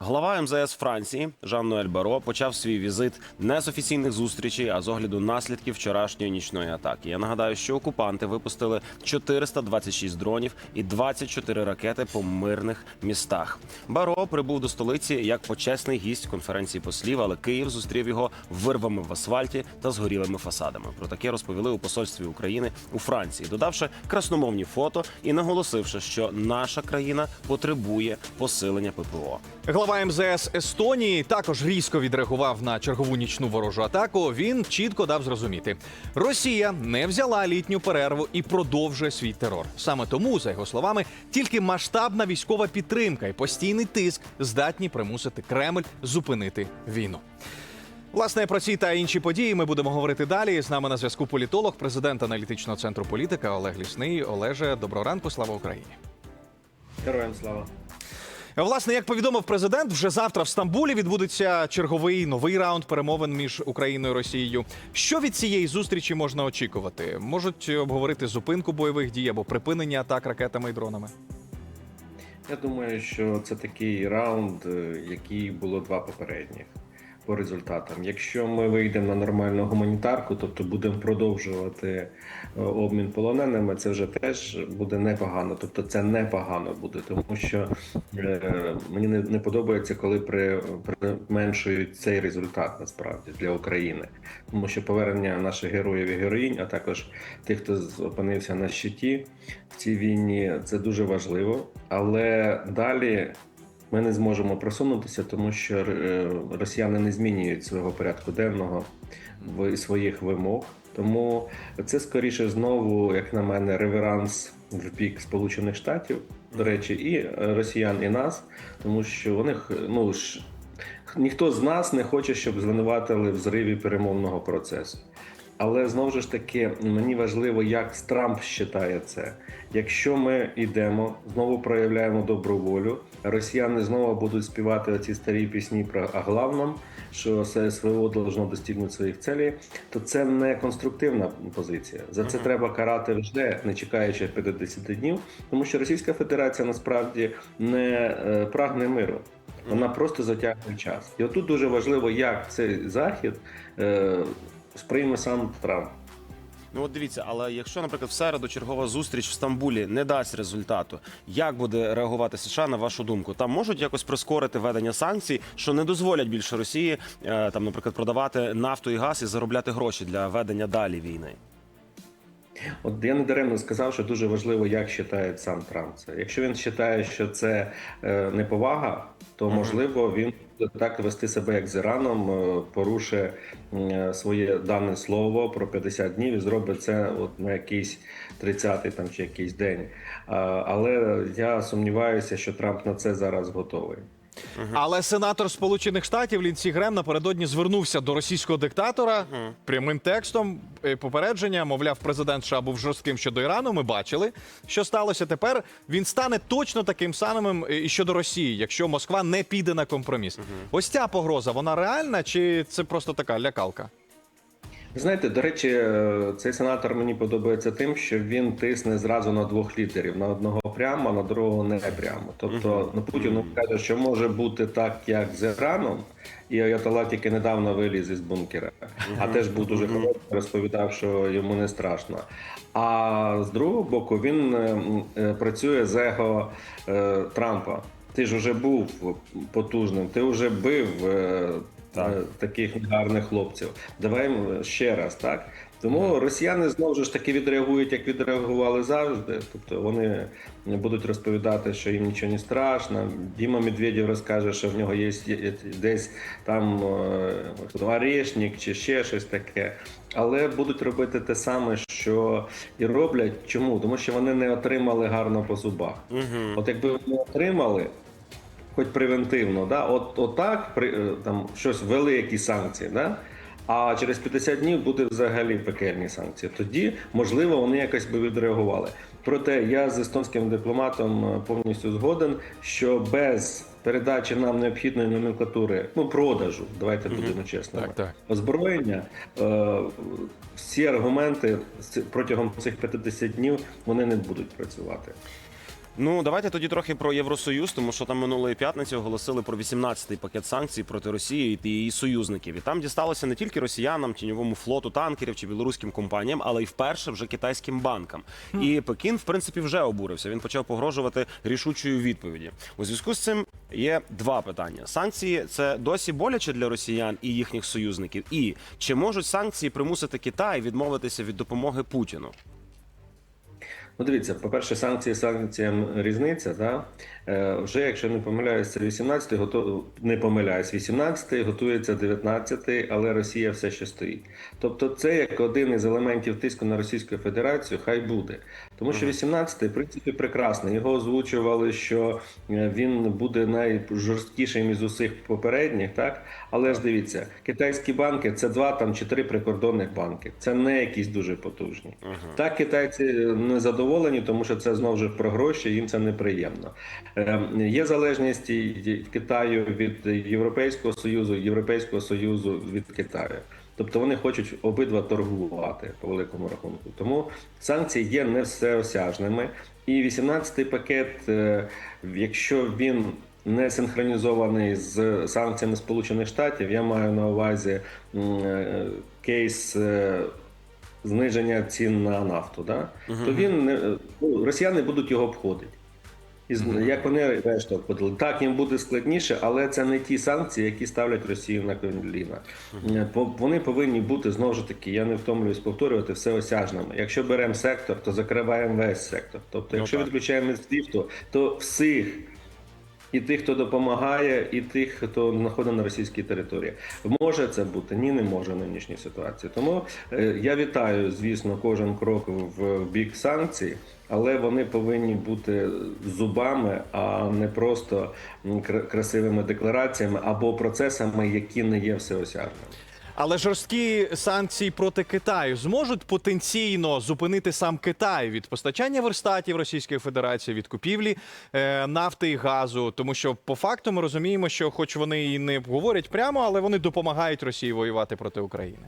Глава МЗС Франції Жан Ноель Баро почав свій візит не з офіційних зустрічей, а з огляду наслідків вчорашньої нічної атаки. Я нагадаю, що окупанти випустили 426 дронів і 24 ракети по мирних містах. Баро прибув до столиці як почесний гість конференції послів, але Київ зустрів його вирвами в асфальті та згорілими фасадами. Про таке розповіли у посольстві України у Франції, додавши красномовні фото і наголосивши, що наша країна потребує посилення ППО. Глава МЗС Естонії також різко відреагував на чергову нічну ворожу атаку. Він чітко дав зрозуміти, Росія не взяла літню перерву і продовжує свій терор. Саме тому, за його словами, тільки масштабна військова підтримка і постійний тиск здатні примусити Кремль зупинити війну. Власне, про ці та інші події ми будемо говорити далі. З нами на зв'язку політолог, президент аналітичного центру політика Олег Лісний. Олеже, доброго ранку, слава Україні. Героям слава. Власне, як повідомив президент, вже завтра в Стамбулі відбудеться черговий новий раунд перемовин між Україною і Росією. Що від цієї зустрічі можна очікувати? Можуть обговорити зупинку бойових дій або припинення атак ракетами і дронами. Я думаю, що це такий раунд, е, який було два попередніх по результатам. Якщо ми вийдемо на нормальну гуманітарку, тобто будемо продовжувати е, обмін полоненими, це вже теж буде непогано. Тобто це непогано буде, тому що е, мені не, не подобається, коли при, применшують цей результат насправді для України, тому що повернення наших героїв і героїнь, а також тих, хто опинився на щиті в цій війні, це дуже важливо. Але далі ми не зможемо просунутися, тому що е, росіяни не змінюють свого порядку денного своїх вимог. Тому це скоріше знову, як на мене, реверанс в бік Сполучених Штатів, до речі, і е, росіян, і нас, тому що вони ну ж ніхто з нас не хоче, щоб звинуватили в зриві перемовного процесу. Але знову ж таки, мені важливо, як Трамп вважає це. Якщо ми йдемо, знову проявляємо добру волю, росіяни знову будуть співати оці старі пісні про о главном, що СВО должно достигнути своїх целей, то це не конструктивна позиція. За це треба карати вже, не чекаючи 50 днів, тому що Російська Федерація насправді не е, прагне миру. Вона просто затягує час. І отут дуже важливо, як цей захід е, сприйме сам Трамп. Ну от дивіться, але якщо, наприклад, в середу чергова зустріч в Стамбулі не дасть результату, як буде реагувати США на вашу думку? Там можуть якось прискорити введення санкцій, що не дозволять більше Росії е, там, наприклад, продавати нафту і газ і заробляти гроші для ведення далі війни. От я не даремно сказав, що дуже важливо, як вважає сам Трамп це. Якщо він вважає, що це е, неповага, то можливо він буде так вести себе, як з Іраном, е, порушує е, своє дане слово про 50 днів і зробить це от на якийсь 30-й там чи якийсь день. Але я сумніваюся, що Трамп на це зараз готовий. Але сенатор Сполучених Штатів Лінсі Грем напередодні звернувся до російського диктатора прямим текстом е, попередження. Мовляв, президент США був жорстким щодо Ірану. Ми бачили, що сталося тепер. Він стане точно таким самим е, і щодо Росії, якщо Москва не піде на компроміс. Ось ця погроза, вона реальна чи це просто така лякалка? Знаєте, до речі, е, цей сенатор мені подобається тим, що він тисне зразу на двох лідерів: на одного прямо, а на другого не прямо. Тобто ну, Путін каже, що може бути так, як з Іраном, і Аятолла тільки недавно виліз із бункера, а теж був дуже холодний, розповідав, що йому не страшно. А з другого боку, він е, е, працює з его Трампа. Ти ж вже був потужним, ти вже бив Так. е, таких гарних хлопців. Давай ще раз, так? Тому росіяни знову ж таки відреагують, як відреагували завжди. Тобто вони будуть розповідати, що їм нічого не страшно. Діма Медведєв розкаже, що в нього є десь там е, орешник чи ще щось таке. Але будуть робити те саме, що і роблять. Чому? Тому що вони не отримали гарно по зубах. От якби вони отримали, хоч превентивно, да? от, отак при, е, там щось ввели якісь санкції, да? а через 50 днів буде взагалі пекельні санкції. Тоді, можливо, вони якось би відреагували. Проте я з естонським дипломатом е, повністю згоден, що без передачі нам необхідної номенклатури, ну продажу, давайте будемо чесними, Так, так. озброєння, е, всі аргументи протягом цих 50 днів вони не будуть працювати. Ну давайте тоді трохи про Євросоюз, тому що там минулої п'ятниці оголосили про 18-й пакет санкцій проти Росії і її союзників. І там дісталося не тільки росіянам, тіньовому флоту танкерів чи білоруським компаніям, але й вперше вже китайським банкам. І Пекін, в принципі, вже обурився. Він почав погрожувати рішучою відповіді. У зв'язку з цим є два питання: санкції це досі боляче для росіян і їхніх союзників. І чи можуть санкції примусити Китай відмовитися від допомоги Путіну? Ну, дивіться, по-перше, санкції санкціям різниця. Да? Е, вже, якщо не помиляюсь, це 18-й, готов... не помиляюсь, 18-й, готується 19-й, але Росія все ще стоїть. Тобто це як один із елементів тиску на Російську Федерацію, хай буде. Тому що 18-й, в принципі, прекрасний. Його озвучували, що е, він буде найжорсткішим із усіх попередніх, так? Але ж дивіться, китайські банки це два там чи три прикордонних банки. Це не якісь дуже потужні. Так, китайці не задоволені, тому що це знову ж про гроші, їм це неприємно. Е, Є залежність Китаю від Європейського Союзу, Європейського Союзу від Китаю. Тобто вони хочуть обидва торгувати по великому рахунку. Тому санкції є не всеосяжними. І 18-й пакет, е, якщо він не синхронізований з санкціями Сполучених Штатів, я маю на увазі е, кейс. Е, Зниження цін на нафту, да? то він не ну, росіяни будуть його обходити. І з- як вони решта обходили. Так, їм буде складніше, але це не ті санкції, які ставлять Росію на коліна. Е, по- Вони повинні бути знову ж таки, я не втомлююсь повторювати, всеосяжними. Якщо беремо сектор, то закриваємо весь сектор. Тобто, Ну, якщо так. відключаємо від свіфту, то всіх. І тих, хто допомагає, і тих, хто знаходиться на російській території. Може це бути? Ні, не може в нинішній ситуації. Тому е, я вітаю, звісно, кожен крок в, бік санкцій, але вони повинні бути зубами, а не просто красивими деклараціями або процесами, які не є всеосяжними. Але жорсткі санкції проти Китаю зможуть потенційно зупинити сам Китай від постачання верстатів Російської Федерації, від купівлі е, нафти і газу. Тому що по факту ми розуміємо, що, хоч вони і не говорять прямо, але вони допомагають Росії воювати проти України.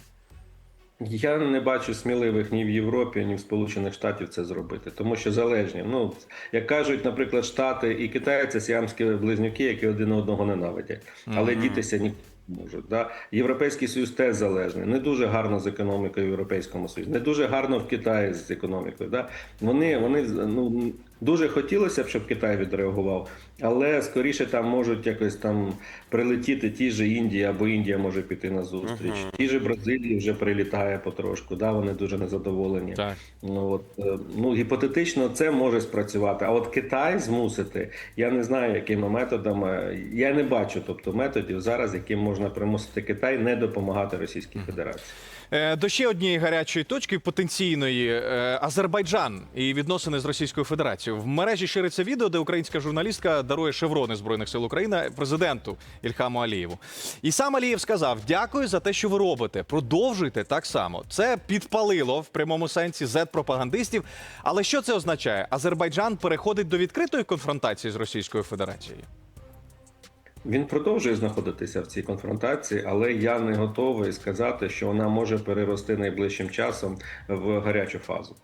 Я не бачу сміливих ні в Європі, ні в Сполучених Штатів це зробити, тому що залежні. Ну як кажуть, наприклад, Штати і Китай це сіамські близнюки, які один одного ненавидять, але дітися ні. Можуть да європейський союз теж залежний. Не дуже гарно з економікою в європейському союзі, не дуже гарно в Китаї з економікою. Да вони вони ну дуже хотілося б, щоб Китай відреагував, але скоріше там можуть якось там прилетіти ті ж Індії або Індія може піти на зустріч. Ті ж Бразилії вже прилітає потрошку. Да, вони дуже незадоволені. Так. Ну от е, ну гіпотетично це може спрацювати. А от Китай змусити, я не знаю, якими методами. Я не бачу, тобто методів зараз, яким можна примусити Китай не допомагати Російській Федерації. Е, До ще однієї гарячої точки потенційної е, Азербайджан і відносини з Російською Федерацією. В мережі шириться відео, де українська журналістка дарує шеврони збройних сил України президенту Ільхаму Алієву. І сам Алієв сказав: дякую за те, що ви робите. Продовжуйте так само. Це підпалило в прямому сенсі зет-пропагандистів. Але що це означає? Азербайджан переходить до відкритої конфронтації з Російською Федерацією. Він продовжує знаходитися в цій конфронтації, але я не готовий сказати, що вона може перерости найближчим часом в гарячу фазу.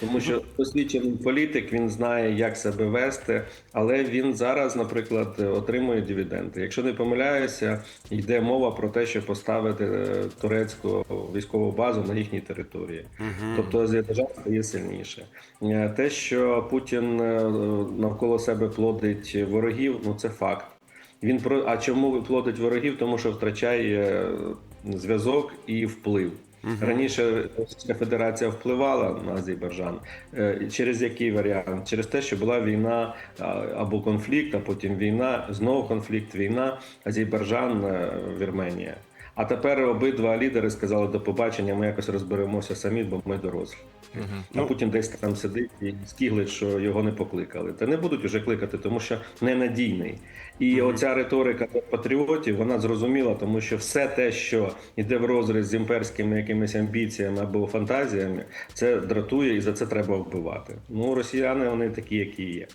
Тому що освічений політик він знає, як себе вести, але він зараз, наприклад, отримує дивіденди. Якщо не помиляюся, йде мова про те, щоб поставити е, турецьку військову базу на їхній території. Тобто Азербайджан стає сильніше. Е, Те, що Путін е, навколо себе плодить ворогів, ну це факт. Він про а чому плодить ворогів? Тому що втрачає е, зв'язок і вплив. Раніше Російська Федерація впливала на Азербайджан. Е, Через який варіант? Через те, що була війна або конфлікт, а потім війна, знову конфлікт, війна, Азербайджан, е, Вірменія. А тепер обидва лідери сказали до побачення, ми якось розберемося самі, бо ми дорослі. А Путін десь там сидить і скіглить, що його не покликали. Та не будуть уже кликати, тому що ненадійний. І оця риторика патріотів, вона зрозуміла, тому що все те, що йде в розріз з імперськими якимись амбіціями або фантазіями, це дратує і за це треба вбивати. Ну, росіяни вони такі, які є.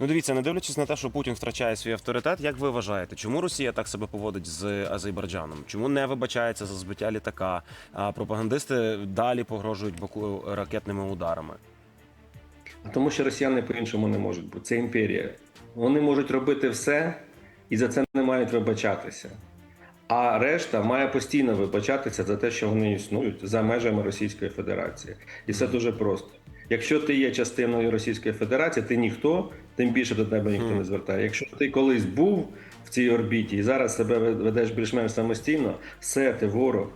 Ну, дивіться, не дивлячись на те, що Путін втрачає свій авторитет, як ви вважаєте, чому Росія так себе поводить з Азербайджаном? Чому не вибачається за збиття літака? А пропагандисти далі погрожують Баку ракетними ударами? А тому що росіяни по-іншому не можуть бути. Це імперія. Вони можуть робити все і за це не мають вибачатися. А решта має постійно вибачатися за те, що вони існують за межами Російської Федерації. І це дуже просто. Якщо ти є частиною Російської Федерації, ти ніхто, тим більше до тебе ніхто не звертає. Якщо ти колись був в цій орбіті і зараз себе ведеш більш-менш самостійно, все, ти ворог.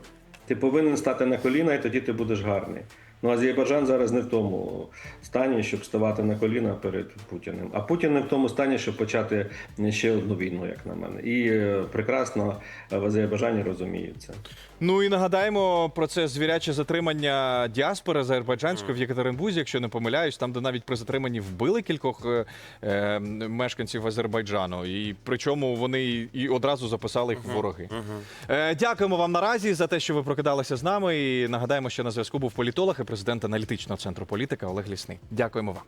Ти повинен стати на коліна, і тоді ти будеш гарний. Ну, Азербайджан зараз не в тому стані, щоб ставати на коліна перед Путіним. А Путін не в тому стані, щоб почати ще одну війну, як на мене. І е, прекрасно в Азербайджані розуміють це. Ну і нагадаємо про це звіряче затримання діаспори азербайджанської в Єкатеринбузі, якщо не помиляюсь, там, де навіть при затриманні вбили кількох е, е, мешканців Азербайджану. І причому вони і- і одразу записали їх в вороги. Е, дякуємо вам наразі за те, що ви прокидалися з нами. І нагадаємо, що на зв'язку був політолог і президент аналітичного центру політика Олег Лісний. Дякуємо вам.